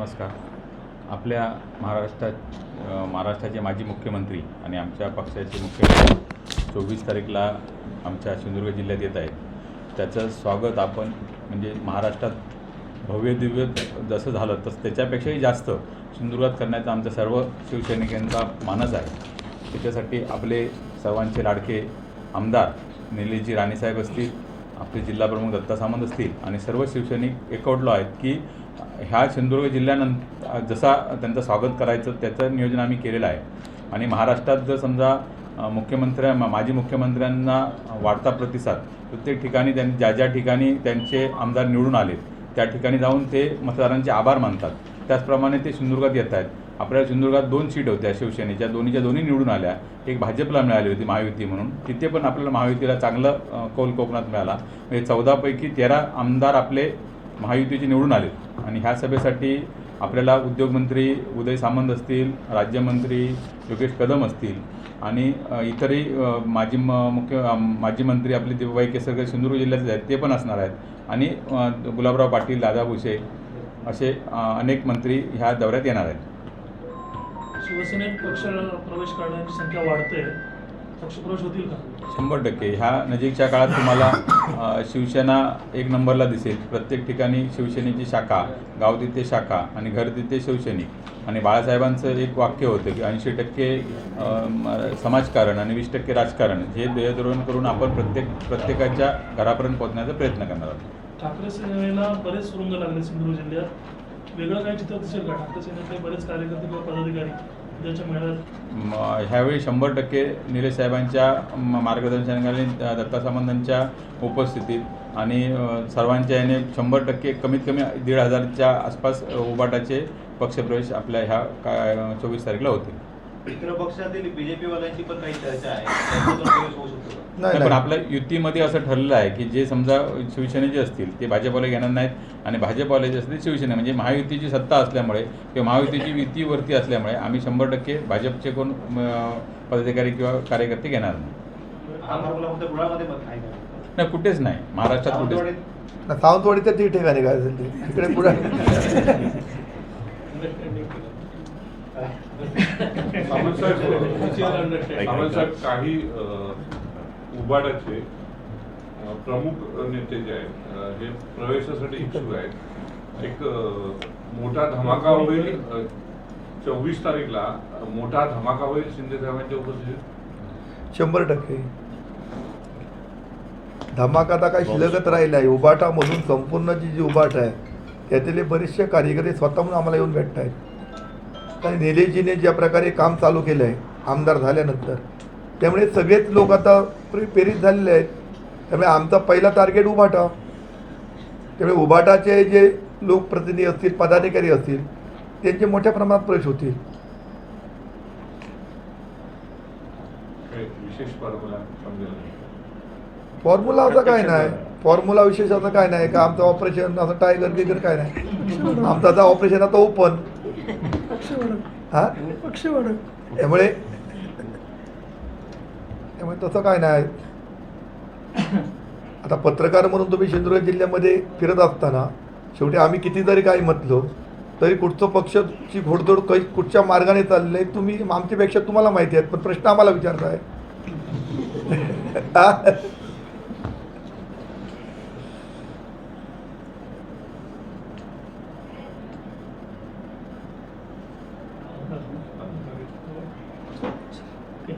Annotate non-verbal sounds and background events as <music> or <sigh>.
नमस्कार. आपल्या महाराष्ट्रात महाराष्ट्राचे माजी मुख्यमंत्री आणि आमच्या पक्षाचे मुख्यमंत्री चोवीस तारीखला आमच्या सिंधुदुर्ग जिल्ह्यात येत आहेत. त्याचं स्वागत आपण म्हणजे महाराष्ट्रात भव्य दिव्य जसं झालं तसं त्याच्यापेक्षाही जास्त सिंधुदुर्गात करण्याचा आमचा सर्व शिवसैनिकांचा मानस आहे. त्याच्यासाठी आपले सर्वांचे लाडके आमदार निलेशजी राणेसाहेब असतील आपले जिल्हाप्रमुख दत्ता सामंत असतील आणि सर्व शिवसैनिक एकवटलो आहेत की ह्या सिंधुदुर्ग जिल्ह्यानंतर जसा त्यांचं स्वागत करायचं त्याचं नियोजन आम्ही केलेलं आहे. आणि महाराष्ट्रात जर समजा मुख्यमंत्र्या मा- माजी मुख्यमंत्र्यांना वाढता प्रतिसाद प्रत्येक ठिकाणी त्यांनी ज्या ज्या ठिकाणी त्यांचे आमदार निवडून आले त्या ठिकाणी जाऊन ते मतदारांचे आभार मानतात. त्याचप्रमाणे ते सिंधुदुर्गात येत आहेत. आपल्या सिंधुदुर्गात दोन सीट होत्या शिवसेनेच्या दोन्हीच्या दोन्ही निवडून आल्या एक भाजपला मिळाली होती महायुती म्हणून. तिथे पण आपल्याला महायुतीला चांगलं कौल कोकणात मिळाला. म्हणजे चौदापैकी तेरा आमदार आपले महायुतीचे निवडून आले. आणि ह्या सभेसाठी आपल्याला उद्योगमंत्री उदय सामंत असतील राज्यमंत्री योगेश कदम असतील आणि इतरही माजी म मुख्य माजी मंत्री आपले देवबाई केसरकर सिंधुदुर्ग जिल्ह्याचे आहेत ते पण असणार आहेत. आणि गुलाबराव पाटील दादा भुसे असे अनेक मंत्री ह्या दौऱ्यात येणार आहेत. शिवसेनेत पक्ष प्रवेश करण्याची संख्या वाढते पक्षप्रवेश होतील का? शंभर टक्के. ह्या नजीकच्या काळात तुम्हाला शिवसेना एक नंबरला दिसेल. प्रत्येक ठिकाणी शिवसेनेची शाखा गाव तिथे शाखा आणि घर तिथे शिवसैनिक. आणि बाळासाहेबांचं एक वाक्य होतं की ऐंशी टक्के समाजकारण आणि वीस टक्के राजकारण हे ध्येयधोरण करून आपण प्रत्येक प्रत्येकाच्या घरापर्यंत पोहोचण्याचा प्रयत्न करणार आहोत. ठाकरे सेनेला बरेच सुरुंग लागले सिंधुदुर्ग जिल्ह्यात. वेगळं काय चित्र दिसेल का? ठाकरे सेनेतले बरेच कार्यकर्ते किंवा पदाधिकारी उद्याच्या मेळाव्यात ह्यावेळी शंभर टक्के निलेश साहेबांच्या मार्गदर्शनाखाली दत्ता सामंतांच्या उपस्थितीत आणि सर्वांच्या याने शंभर टक्के कमीत कमी दीड हजारच्या आसपास उबाटाचे पक्षप्रवेश आपल्या ह्या का चोवीस तारखेला होतील. मित्र पक्षातील बीजेपी वाल्यांची पण काही चर्चा आहे? नाही, पण आपल्या युतीमध्ये असं ठरलेलं आहे की जे समजा शिवसेनेचे असतील ते भाजपवाले घेणार नाहीत आणि भाजपवाले जे असतील ते शिवसेना. म्हणजे महायुतीची सत्ता असल्यामुळे किंवा महायुतीची युतीवरती असल्यामुळे आम्ही शंभर टक्के भाजपचे कोण पदाधिकारी किंवा कार्यकर्ते घेणार नाही. हा? नाही कुठेच नाही. महाराष्ट्रात कुठेच सावंतवाडी तर ती ठिकाणी काय असेल ते. इकडे पुढे सामंत <laughs> साहेब काही उबाडाचे प्रमुख नेते जे आहेत हे प्रवेशासाठी इच्छुक आहेत एक मोठा धमाका होईल चोवीस तारीखला मोठा धमाका होईल शिंदे साहेबांच्या उपस्थितीत? शंभर टक्के. धमाका आता काही शिल्लकच राहिला आहे. उबाटामधून संपूर्ण जी जी उबाट आहे त्यातले बरेचसे कार्यकर्ते स्वतःहून आम्हाला येऊन भेटत आहेत आणि निलेशजीने ज्या प्रकारे काम चालू केलं आहे आमदार झाल्यानंतर त्यामुळे सगळेच लोक आता प्रे- प्रेरित झालेले आहेत. त्यामुळे आमचा पहिला टार्गेट उबाटा त्यामुळे उबाटाचे जे लोकप्रतिनिधी असतील पदाधिकारी असतील त्यांचे मोठ्या प्रमाणात प्रवेश होतील. फॉर्म्युला असं काय नाही. फॉर्म्युला विशेष असं काय नाही. का आमचं ऑपरेशन असं टायगर बिगर काय नाही. आमचं आता ऑपरेशन आता ओपन हा? त्यामुळे त्यामुळे तसं काय नाही. आता पत्रकार म्हणून तुम्ही सिंधुदुर्ग जिल्ह्यामध्ये फिरत असताना शेवटी आम्ही किती जरी काही म्हटलो तरी कुठचं पक्षची घोडदौड काही कुठच्या मार्गाने चालले आहे तुम्ही आमच्यापेक्षा तुम्हाला माहिती आहेत पण प्रश्न आम्हाला विचारताय. हा? ओके.